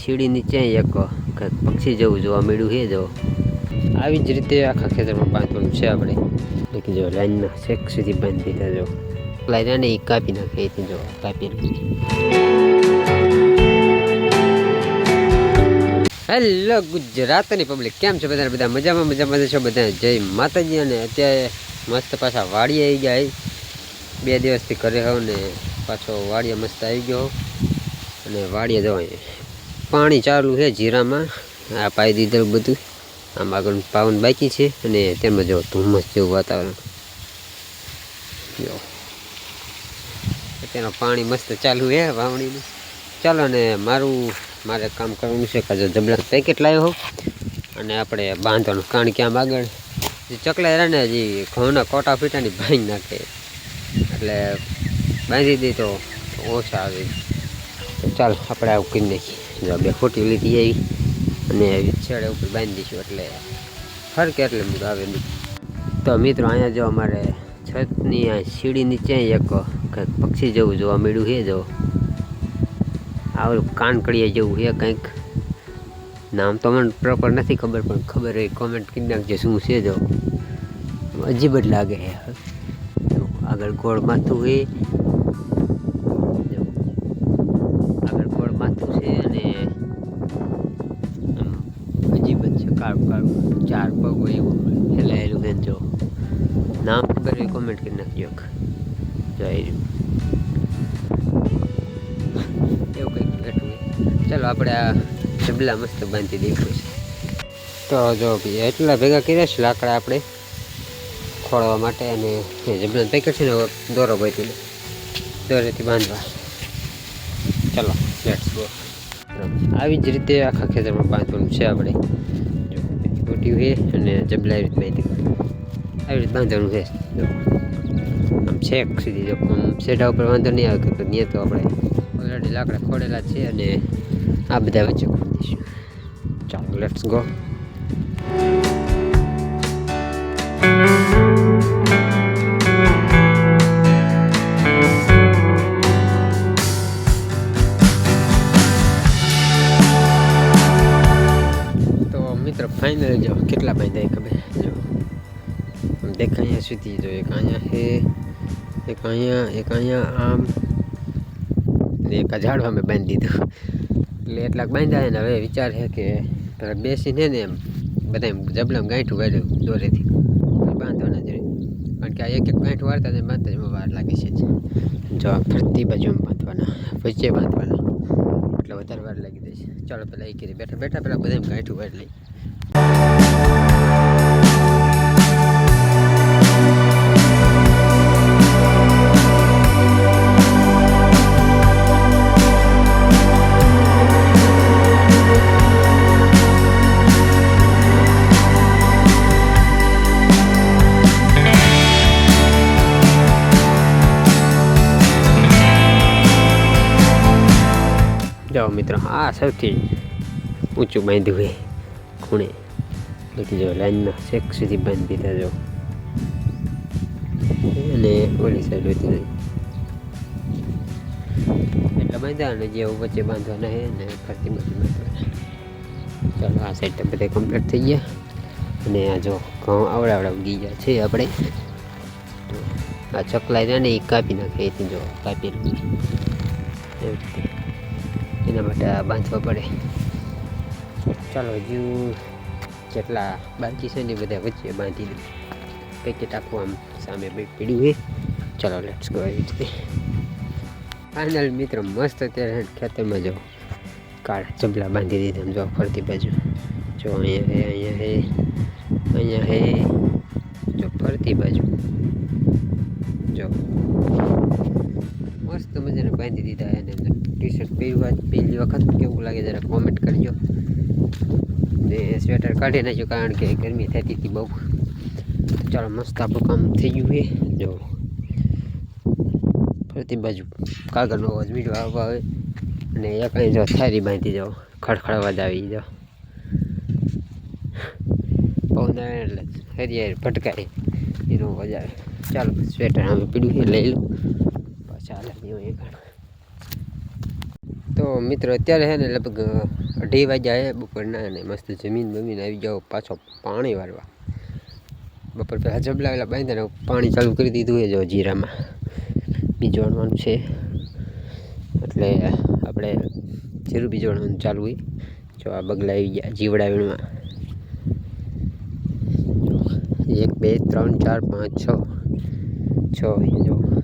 સીડી નીચે એક પક્ષી જેવું જોવા મળ્યું છે, જો. આવી જ રીતે આખા ખેતરમાં બાંધવાનું છે આપણે. જો લાઈનમાં શેક સુધી બાંધી દીધા, જો. લાઈનાને એ કાપી નાખે, એથી જો કાપી હેલો ગુજરાતની પબ્લિક કેમ છો બધા બધા મજામાં મજામાં છો બધા? જય માતાજી, અને અત્યારે મસ્ત પાછા વાડી આવી ગયા. બે દિવસથી ઘરે હોઉં ને પાછો વાડીએ મસ્ત આવી ગયો અને વાડીએ જવાય. પાણી ચાલુ છે જીરામાં. આ પાઈ દીધેલું બધું. આમ આગળ પાવન બાકી છે અને તેમાં જો ધુમ્મસ જેવું વાતાવરણ. જો. તેનું પાણી મસ્ત ચાલુ છે વાવણીનું. ચાલો ને મારું, મારે કામ કરવાનું છે કાજો જબલા પેકેટ લાવ્યો અને આપણે બાંધવાનું. કારણ કે આમ આગળ જે ચકલા રહે ને હજી ઘઉંના કોટા ફીટાની ભાંગી નાખે. એટલે બાંધી દઈ તો ઓછા આવે. ચાલ, આપણે આવું કરી નાખીએ. જો બે ખોટી લીધી આવી અને છેડે ઉપર બાંધી દઈશું એટલે ફરકે એટલે બધું આવે તો મિત્રો, અહીંયા જો અમારે છતની આ સીડી નીચે એક કંઈક પક્ષી જેવું જોવા મળ્યું છે, જો. આવું કાનકડીએ જેવું છે કંઈક. નામ તો મને પ્રોપર નથી ખબર, પણ ખબર હોય કોમેન્ટ કરી નાખજો શું છે, જો. અજીબ જ લાગે છે. આગળ ગોળ માથું છે. કાળું ચાર પગ હોય એવું હેલાયેલું છે ને જો. નામ ખબર હોય કોમેન્ટ કરી નાખજો. જય એવું કંઈક બેઠું ચાલો આપણે આ જબલા મસ્ત બાંધી પછી. તો જો એટલા ભેગા કર્યા છે લાકડા આપણે ખોળવા માટે અને એ જબલા પેકેટ છે ને દોરો બાંધીને દોરેથી બાંધવા. ચાલો લેટ્સ ગો આવી જ રીતે આખા ખેતરમાં બાંધવાનું છે આપણે. ગોટ્યું છે અને જબલા એવી રીતે આવી રીતે બાંધવાનું છે. આમ છેક સુધી જો. સેડા ઉપર વાંધો નહીં આવે કે ત્યાં તો આપણે ઓલરેડી લાકડા ખોડેલા છે અને આ બધા વચ્ચે કરી ચાલો લેટ્સ ગો ફાઇનલ જો કેટલા બાંધ્યા ખબર જો આમ દેખાય અહીંયા સુધી જો એક અહીંયા છે એક અહીંયા એક અહીંયા આમ ને એક આ ઝાડવા મેં બાંધી દીધું. એટલે એટલાક બાંધ્યા ને હવે વિચાર છે કે ઘરે બેસીને ને એમ બધા એમ જબલામ ગાંઠું વાળ્યું દોરેથી. તો બાંધવાના જ રહે કારણ કે આ એક એક ગાંઠું વાળતા ને બાંધતા એમાં વાર લાગે છે. જ. જો આ ફરતી બાજુ એમ બાંધવાના, વચ્ચે બાંધવાના. એટલે વધારે વાર લાગી જાય છે. ચાલો પેલા એ કરી, બેઠા બેઠા પેલા બધા એમ ગાંઠું વાળી લઈ જાઓ મિત્રો. આ સૌથી ઊંચું બાંધ્યું હોય ખૂણે. લેકિન જો લાઈનમાં શેક સુધી બાંધી દીધા જો. અને ઓલી સાઈડ હતી નહીં એટલા બાંધ્યા અને જે વચ્ચે બાંધવાના છે ને, ફરતી બાંધવાના ચાલો, આ સાઈડ તો બધા કમ્પ્લીટ થઈ ગયા. અને આ જો ઘઉં આવડા આવડા ઉગી ગયા છે આપણે. આ ચકલા રહ્યા ને, એ કાપી નાખે, એથી જો કાપી નાખે. એવી રીતે. એના માટે આ બાંધવા પડે. ચાલો હજુ જેટલા બાકી છે ને બધા વચ્ચે બાંધી દઉં પેકેટ આખું આમ સામે પીડ્યું છે ચાલો લેટ્સ ગો એવી રીતે. ફાઇનલ મિત્રો, મસ્ત અત્યારે ખેતરમાં જો કાળા ચબલા બાંધી દીધા આમ જો ફરતી બાજુ. જો અહીંયા હે અહીંયા હે અહીંયા હે. જો ફરતી બાજુ. જો. મસ્ત મજાને બાંધી દીધા એને ટી શર્ટ પહેરવા પહેલી વખત કેવું લાગે જરા કોમેન્ટ કરજો. ને સ્વેટર કાઢી નાખ્યું કારણ કે ગરમી થતી હતી બહુ. ચાલો, મસ્ત આપણું કામ થઈ ગયું છે. જો. ફરતી બાજુ કાગળનો અવાજ મીઠો આવવા આવે. અને એ કાંઈ જો થારી બાંધી જાઓ ખડખડ અવાજ આવી જાઓ પવન આવે એટલે હરિયાર ભટકાય એનો અવાજ આવે. ચાલો સ્વેટર અમે પીડ્યું લઈ લો. પાછા એવું નહીં તો મિત્રો, અત્યારે છે ને લગભગ અઢી વાગ્યા બપોરના અને મસ્ત જમીન બમીન આવી જાઓ, પાછો પાણી વાળવા. બપોર પહેલાં જબલાવેલા બાંધીને પાણી ચાલુ કરી દીધું એ જો જીરામાં. બીજવાડવાનું છે. એટલે આપણે જીરું બીજવાડવાનું ચાલુ હોય. જો આ બગલા આવી ગયા જીવડા વીણમાં એક, બે, ત્રણ, ચાર, પાંચ, છ. છ જો.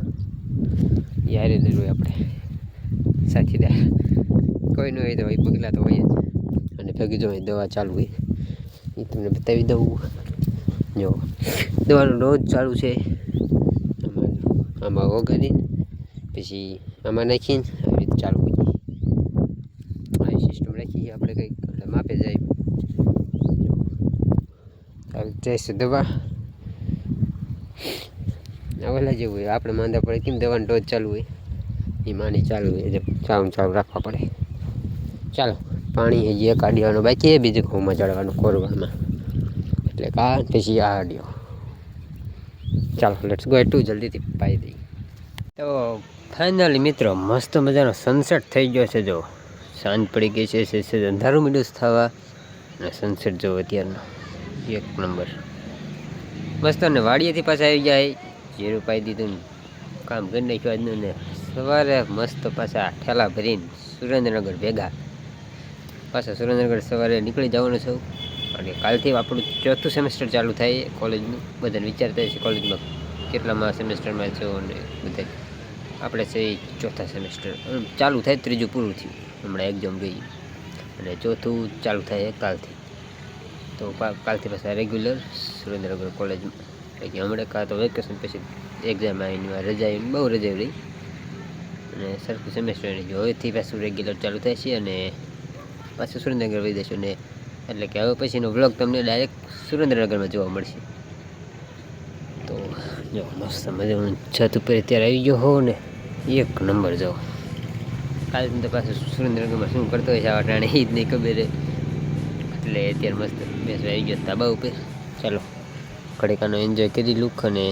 યારે જરૂર આપણે. સાથીદાર કોઈ ન હોય તો હોય પગલા તો હોય જ. અને ભેગી જો દવા ચાલુ હોય. એ તમને બતાવી દઉં. જો. દવાનો ડોઝ ચાલુ છે. આમાં ઓગાળી પછી આમાં નાખીને આવી રીતે ચાલુ હોય આવી સિસ્ટમ રાખી આપણે કંઈક. એટલે માપે જાય. ચાલુ છે દવા. ઓલા જેવું હોય, આપણે માંદા પડે, કેમ દવાનો ડોઝ ચાલુ હોય? એ માની ચાલુ હોય, એટલે ચાલુ ચાલુ રાખવા પડે. ચાલો, પાણી હજી એક આડિયાનો બાકી એ બીજું ઘઉંમાં ચડવાનું કોરવામાં. એટલે કા, પછી આ આડિયો ચાલો લેટ્સ ગો એટલું જલ્દીથી પાઈ દઈ તો ફાઇનલી મિત્રો, મસ્ત મજાનો સનસેટ થઈ ગયો છે, જો. સાંજ પડી ગઈ છે છે અંધારું મીડું થવા. અને સનસેટ જો અત્યારનો એક નંબર. મસ્ત અને વાડીએથી પાછા આવી જાય. જીરું પાઈ દીધું કામ કરી નાખ્યું આજનું ને સવારે મસ્ત પાછા ઠેલા ભરીને સુરેન્દ્રનગર ભેગા. પાછા સુરેન્દ્રનગર સવારે નીકળી જવાનું છું. અને કાલથી આપણું ચોથું સેમેસ્ટર ચાલુ થાય કોલેજનું. બધાને વિચારતા છે કોલેજમાં કેટલામાં સેમેસ્ટરમાં છો અને બધા આપણે છે ચોથા સેમેસ્ટર. ચાલુ થાય ત્રીજું પૂરું થયું. હમણાં એક્ઝામ ગઈ. અને ચોથું ચાલુ થાય કાલથી. તો કાલથી પાછા રેગ્યુલર સુરેન્દ્રનગર કોલેજમાં. એટલે કે હમણાં કાં તો વેકેશન પછી એક્ઝામ આવીને રજા આવીને બહુ રજા રહી. અને સરખું સેમેસ્ટર જો હવેથી પાછું રેગ્યુલર ચાલુ થાય છે અને પાછું સુરેન્દ્રનગર વહી દઈશું ને એટલે કે હવે પછીનો વ્લોગ તમને ડાયરેક્ટ સુરેન્દ્રનગરમાં જોવા મળશે. તો જો, મસ્ત મજાનું છત ઉપર અત્યારે આવી ગયો હોવ ને, એક નંબર જો. કાલે તો પાછું સુરેન્દ્રનગરમાં શું કરતો હોય છે આ ટાણે એ જ નહીં ખબર એટલે અત્યારે મસ્ત બેસવા આવી ગયો ધાબા ઉપર. ચાલો. કડેકાનો એન્જોય કરી લુક અને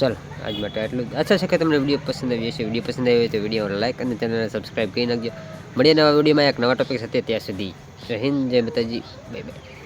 ચાલો, આજ માટે આટલું આશા છે કે તમને વીડિયો પસંદ આવી હશે. વીડિયો પસંદ આવ્યો હોય તો વીડિયો લાઈક અને ચેનલને સબસ્ક્રાઈબ કરી નાખજો. મળીએ નવા વિડીયોમાં એક નવા ટોપિક સાથે. ત્યાં સુધી જય હિન્દ, જય માતાજી. Bye bye